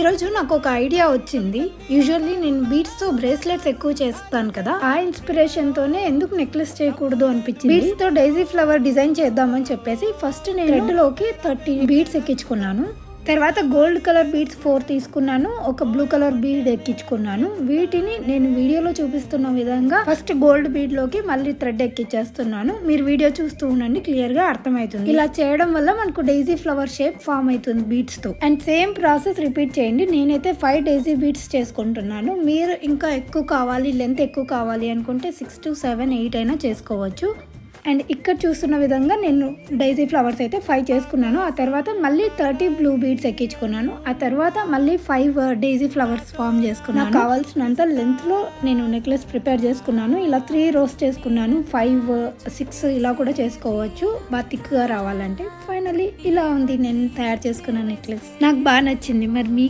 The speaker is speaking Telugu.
ఈరోజు నాకు ఒక ఐడియా వచ్చింది. యూజువల్లీ నేను బీట్స్తో బ్రేస్లెట్స్ ఎక్కువ చేస్తాను కదా. ఆ ఇన్స్పిరేషన్ తోనే ఎందుకు నెక్లెస్ చేయకూడదు అనిపించింది. బీట్స్తో డైజీ ఫ్లవర్ డిజైన్ చేద్దామని చెప్పేసి ఫస్ట్ నేను రెడ్లోకి థర్టీ బీట్స్ ఎక్కించుకున్నాను. తర్వాత గోల్డ్ కలర్ బీడ్స్ ఫోర్ తీసుకున్నాను ఒక బ్లూ కలర్ బీడ్ ఎక్కించుకున్నాను. వీటిని నేను వీడియోలో చూపిస్తున్న విధంగా ఫస్ట్ గోల్డ్ బీడ్లోకి మళ్ళీ థ్రెడ్ ఎక్కించేస్తున్నాను. మీరు వీడియో చూస్తూ ఉండండి క్లియర్గా అర్థమవుతుంది. ఇలా చేయడం వల్ల మనకు డైజీ ఫ్లవర్ షేప్ ఫామ్ అవుతుంది బీడ్స్తో అండ్ సేమ్ ప్రాసెస్ రిపీట్ చేయండి. నేనైతే ఫైవ్ డైజీ బీడ్స్ చేసుకుంటున్నాను. మీరు ఇంకా ఎక్కువ కావాలి లెంత్ ఎక్కువ కావాలి అనుకుంటే సిక్స్ టు సెవెన్ ఎయిట్ అయినా చేసుకోవచ్చు. అండ్ ఇక్కడ చూస్తున్న విధంగా నేను డైజీ ఫ్లవర్స్ అయితే ఫైవ్ చేసుకున్నాను. ఆ తర్వాత మళ్ళీ థర్టీ బ్లూ బీడ్స్ ఎక్కించుకున్నాను. ఆ తర్వాత మళ్ళీ ఫైవ్ డైజీ ఫ్లవర్స్ ఫామ్ చేసుకున్నాను. నాకు కావాల్సినంత లెంత్లో నేను నెక్లెస్ ప్రిపేర్ చేసుకున్నాను. ఇలా త్రీ రోస్ చేసుకున్నాను. ఫైవ్ సిక్స్ ఇలా కూడా చేసుకోవచ్చు. బాగా థిక్గా రావాలంటే. ఫైనలీ ఇలా ఉంది. నేను తయారు చేసుకున్న నెక్లెస్ నాకు బాగా నచ్చింది. మరి మీ